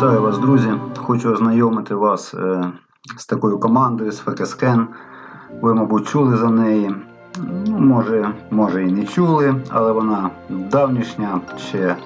Вітаю вас, друзі! Хочу ознайомити вас е, з такою командою з FKScan. Ви, мабуть, чули за неї. Ну, може, може і не чули, але вона давнішня, ще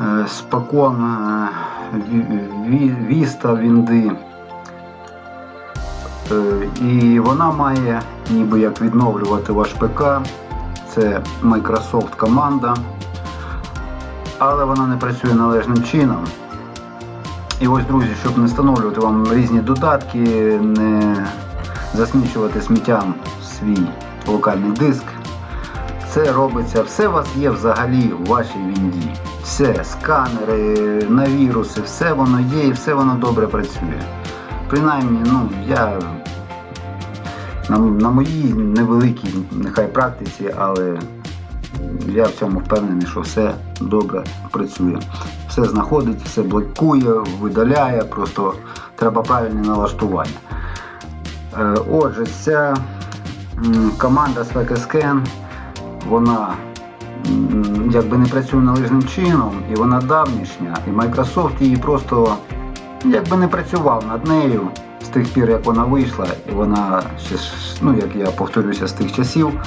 е, спокон е, ві- ві- Віста, Вінди. І вона має ніби як відновлювати ваш ПК. Це Microsoft команда але вона не працює належним чином. І ось, друзі, щоб не встановлювати вам різні додатки, не засмічувати сміттям свій локальний диск. Це робиться, все у вас є взагалі у вашій вінді. Все, сканери, на віруси, все воно є і все воно добре працює. Принаймні, ну, я на, на моїй невеликій нехай практиці, але я в цьому впевнений, що все добре працює. Все знаходить, все блокує, видаляє, просто треба правильне налаштування. Е, Отже, ця команда SpecScan, вона якби не працює належним чином, і вона давнішня, і Microsoft її просто якби не працював над нею з тих пір, як вона вийшла, і вона ще, ну як я повторюся, з тих часів.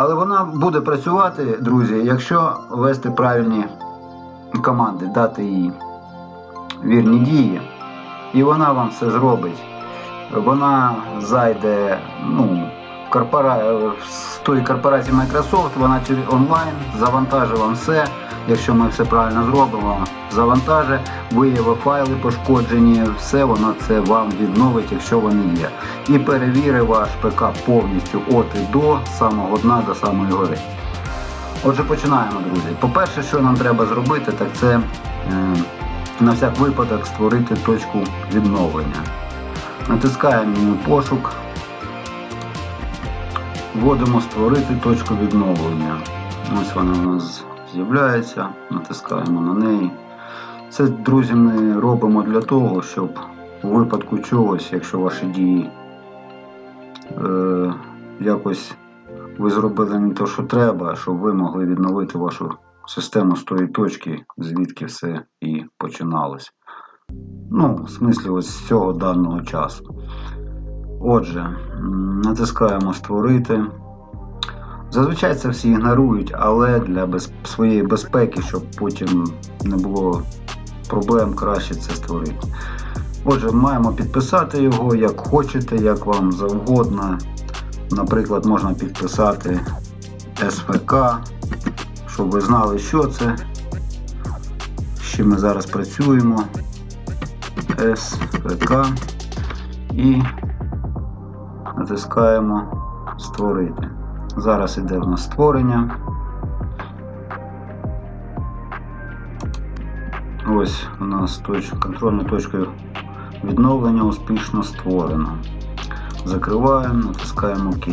Але вона буде працювати, друзі, якщо ввести правильні команди, дати їй вірні дії, і вона вам все зробить. Вона зайде ну, корпора... з тої корпорації Microsoft, вона онлайн завантажить вам все. Якщо ми все правильно зробимо, завантажить, виявить файли пошкоджені, все воно це вам відновить, якщо вони є. І перевірить ваш ПК повністю от і до самого дна до самої гори. Отже, починаємо, друзі. По-перше, що нам треба зробити, так це е, на всяк випадок створити точку відновлення. Натискаємо пошук, вводимо створити точку відновлення. Ось вона у нас з'являється, натискаємо на неї. Це, друзі, ми робимо для того, щоб у випадку чогось, якщо ваші дії е, якось ви зробили не те, що треба, щоб ви могли відновити вашу систему з тої точки, звідки все і починалось. Ну, в смислі, ось з цього даного часу. Отже, натискаємо Створити. Зазвичай це всі ігнорують, але для без... своєї безпеки, щоб потім не було проблем, краще це створити. Отже, маємо підписати його як хочете, як вам завгодно. Наприклад, можна підписати СВК, щоб ви знали, що це, з чим ми зараз працюємо. СВК і натискаємо Створити. Зараз іде в нас створення. Ось у нас точ... контрольна точка відновлення успішно створено. Закриваємо, натискаємо ОК.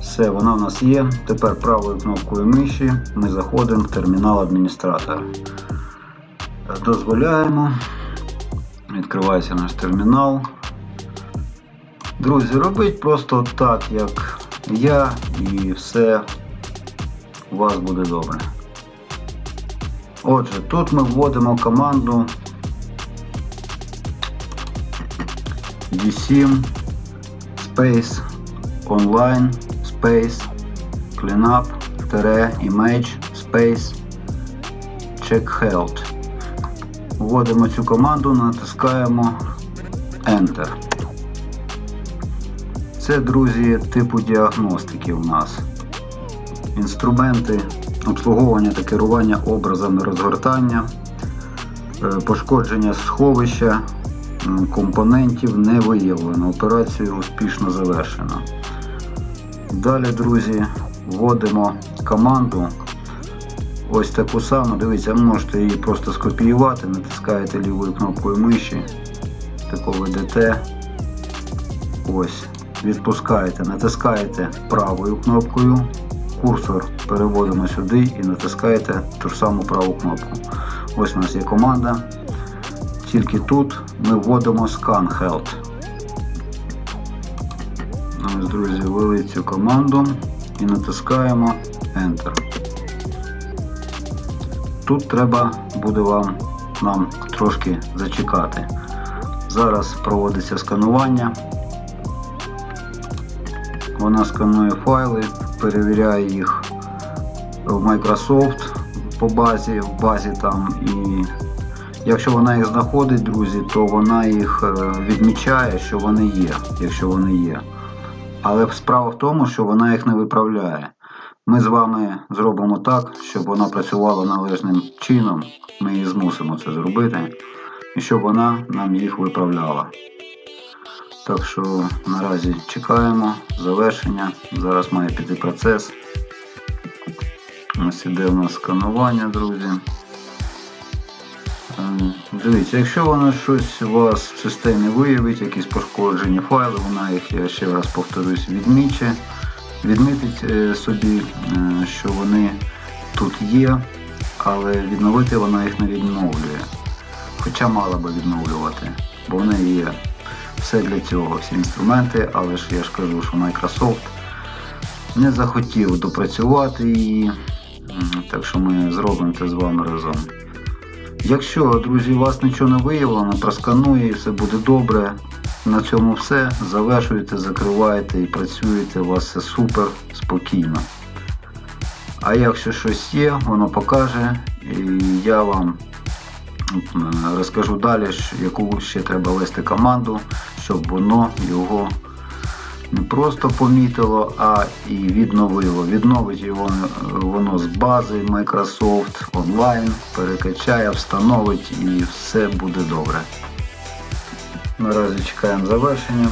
Все, вона в нас є. Тепер правою кнопкою миші ми заходимо в термінал адміністратора. Дозволяємо. Відкривається наш термінал. Друзі, робіть просто так, як я, і все у вас буде добре. Отже, тут ми вводимо команду D7 Space Online Space Cleanup Image Space Check Health. Вводимо цю команду, натискаємо Enter. Це, друзі, типу діагностики у нас. Інструменти обслуговування та керування образами розгортання, е, пошкодження сховища компонентів не виявлено. Операцію успішно завершено. Далі, друзі, вводимо команду. Ось таку саму, дивіться, можете її просто скопіювати, натискаєте лівою кнопкою миші, таку ведете. Ось, відпускаєте, натискаєте правою кнопкою, курсор переводимо сюди і натискаєте ту ж саму праву кнопку. Ось у нас є команда. Тільки тут ми вводимо Scan Health. Ось, друзі, ввели цю команду і натискаємо Enter. тут треба буде вам нам трошки зачекати. Зараз проводиться сканування. Вона сканує файли, перевіряє їх в Microsoft по базі, в базі там і якщо вона їх знаходить, друзі, то вона їх е, відмічає, що вони є, якщо вони є. Але справа в тому, що вона їх не виправляє. Ми з вами зробимо так, щоб вона працювала належним чином. Ми її змусимо це зробити, і щоб вона нам їх виправляла. Так що наразі чекаємо завершення. Зараз має піти процес. Ось іде у нас сканування, друзі. Е, Дивіться, якщо вона щось у вас в системі виявить, якісь пошкоджені файли, вона їх, я ще раз повторюсь, відміче, відмітить е, собі, е, що вони тут є, але відновити вона їх не відновлює. Хоча мала би відновлювати, бо в неї є все для цього, всі інструменти, але ж я ж кажу, що Microsoft не захотів допрацювати її, так що ми зробимо це з вами разом. Якщо, друзі, вас нічого не виявлено, просканує і все буде добре. На цьому все. Завершуєте, закриваєте і працюєте, у вас все супер, спокійно. А якщо щось є, воно покаже, і я вам розкажу далі, яку ще треба вести команду, щоб воно його не просто помітило, а і відновило. Відновить його е, воно з бази Microsoft онлайн, перекачає, встановить і все буде добре. Наразі чекаємо завершення.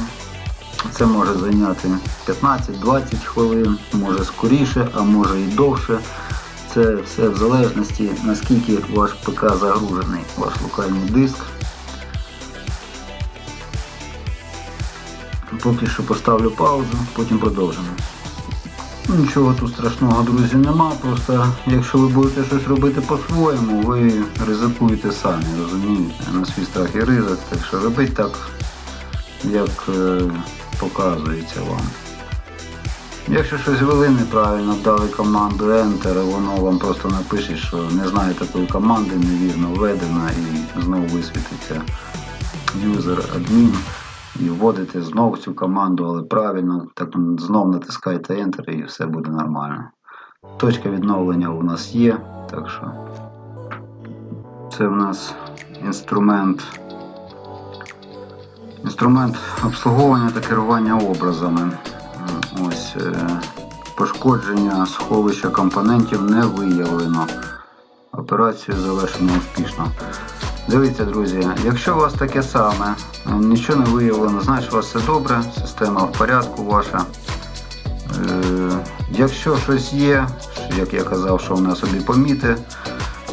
Це може зайняти 15-20 хвилин, може скоріше, а може і довше. Це все в залежності наскільки ваш ПК загружений, ваш локальний диск. Поки що поставлю паузу, потім продовжимо. Ну, Нічого тут страшного, друзі, нема. Просто якщо ви будете щось робити по-своєму, ви ризикуєте самі, розумієте? На свій страх і ризик. Так що робіть так, як е, показується вам. Якщо щось ввели неправильно, дали команду Enter, воно вам просто напише, що не знає такої команди, невірно введена і знову висвітиться user admin і вводите знову цю команду, але правильно, так знов натискаєте Enter і все буде нормально. Точка відновлення у нас є, так що це в нас інструмент. Інструмент обслуговування та керування образами. Ось е, пошкодження сховища компонентів не виявлено. Операцію завершено успішно. Дивіться, друзі, якщо у вас таке саме, е, нічого не виявлено, значить у вас все добре, система в порядку ваша. Е, якщо щось є, як я казав, що вона собі поміти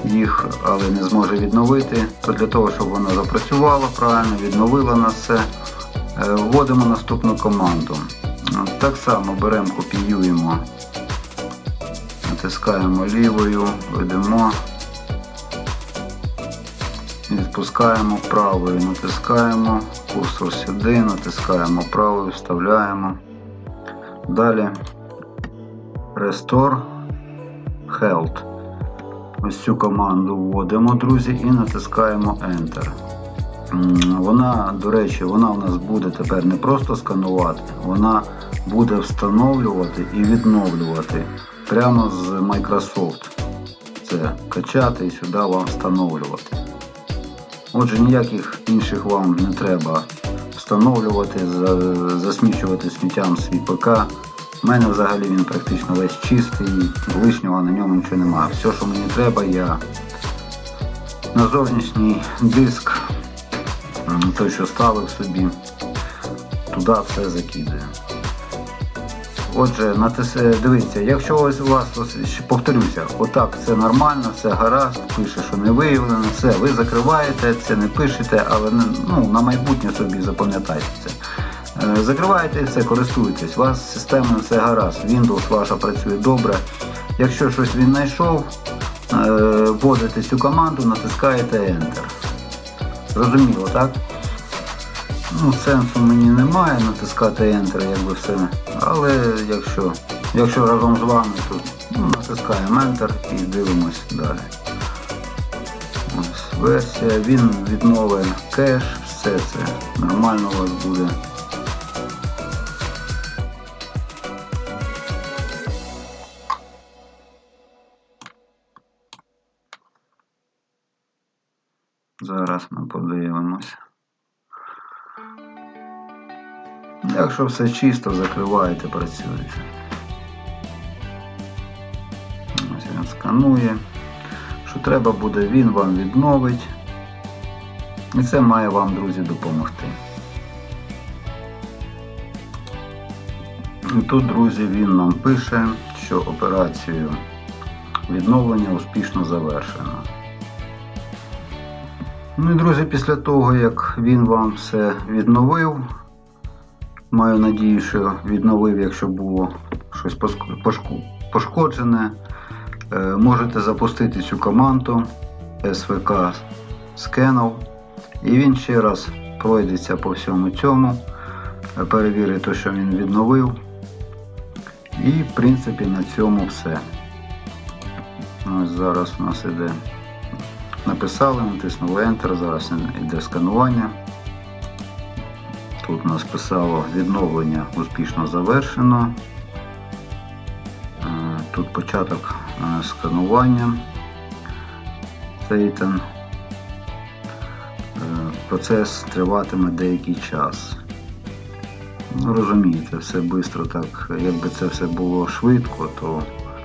їх, але не зможе відновити, то для того, щоб вона запрацювала правильно, відновила нас все, е, вводимо наступну команду. Так само беремо, копіюємо, натискаємо лівою, ведемо. Відпускаємо правою, натискаємо, курсор сюди, натискаємо правою, вставляємо. Далі Restore Health. Ось цю команду вводимо, друзі, і натискаємо Enter. Вона, до речі, вона у нас буде тепер не просто сканувати, вона буде встановлювати і відновлювати прямо з Microsoft. Це качати і сюди вам встановлювати. Отже, ніяких інших вам не треба встановлювати, засмічувати сміттям свій ПК. У мене взагалі він практично весь чистий, лишнього на ньому нічого немає. Все, що мені треба, я на зовнішній диск, той, що ставив собі, туди все закидаю. Отже, натис... е, дивіться, якщо ось у вас, ось, повторюся, отак все нормально, все гаразд, пише, що не виявлено, все, ви закриваєте, це не пишете, але ну, на майбутнє собі запам'ятайте це. Е, Закриваєте і все, користуєтесь, у вас з системою все гаразд, Windows ваша працює добре. Якщо щось він знайшов, е, вводите цю команду, натискаєте Enter. Зрозуміло, так? Ну, сенсу мені немає натискати Enter, якби все. Але якщо, якщо разом з вами, то ну, натискаємо Enter і дивимось далі. версія, він відновить кеш, все це нормально у вас буде. Зараз ми подивимося. Якщо все чисто, закриваєте, працюєте. Ось він сканує. Що треба буде, він вам відновить. І це має вам, друзі, допомогти. І тут, друзі, він нам пише, що операцію відновлення успішно завершено. Ну і друзі, після того, як він вам все відновив, маю надію, що відновив, якщо було щось пошкоджене, е, можете запустити цю команду СВК скенов, і він ще раз пройдеться по всьому цьому, е, перевірить те, що він відновив. І в принципі на цьому все. Ось зараз у нас іде написали, натиснули Enter, зараз йде сканування. Тут нас писало відновлення успішно завершено. Е, Тут початок е, сканування. Сейтен. Е, Процес триватиме деякий час. Ну, розумієте, все швидко так. Якби це все було швидко, то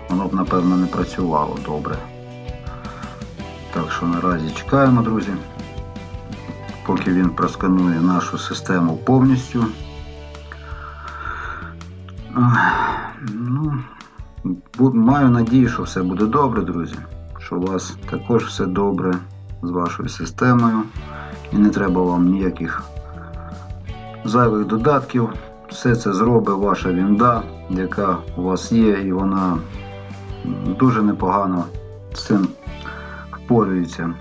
воно б напевно не працювало добре. Так що наразі чекаємо, друзі, поки він просканує нашу систему повністю. Ну, маю надію, що все буде добре, друзі. Що у вас також все добре з вашою системою. І не треба вам ніяких зайвих додатків. Все це зробить ваша вінда, яка у вас є, і вона дуже непогано з цим впорюється.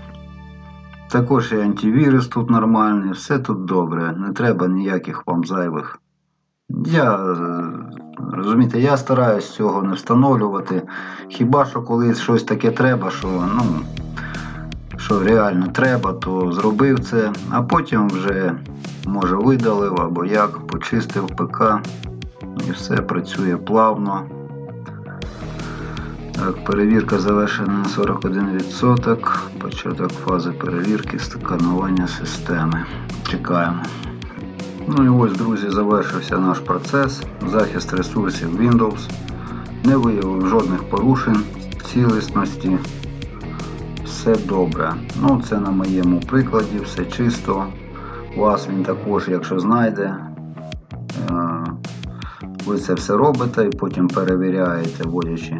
Також і антивірус тут нормальний, все тут добре, не треба ніяких вам зайвих. Я розумієте, я стараюсь цього не встановлювати. Хіба що коли щось таке треба, що ну, що реально треба, то зробив це, а потім вже може видалив або як, почистив ПК і все працює плавно. Так, перевірка завершена на 41%. Початок фази перевірки сканування системи. Чекаємо. Ну і ось, друзі, завершився наш процес. Захист ресурсів Windows. Не виявив жодних порушень цілісності. Все добре. Ну, це на моєму прикладі, все чисто. Вас він також, якщо знайде, е, ви це все робите і потім перевіряєте, вводячи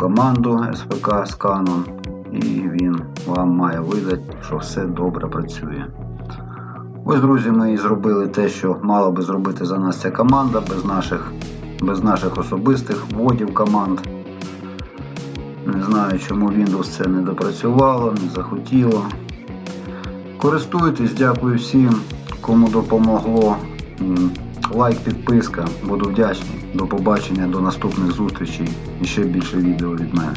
команду SVK сканом, і він вам має видати, що все добре працює. Ось, друзі, ми і зробили те, що мала би зробити за нас ця команда без наших, без наших особистих вводів команд. Не знаю, чому Windows це не допрацювало, не захотіло. Користуйтесь, дякую всім, кому допомогло. Лайк, підписка, буду вдячний. До побачення, до наступних зустрічей і ще більше відео від мене.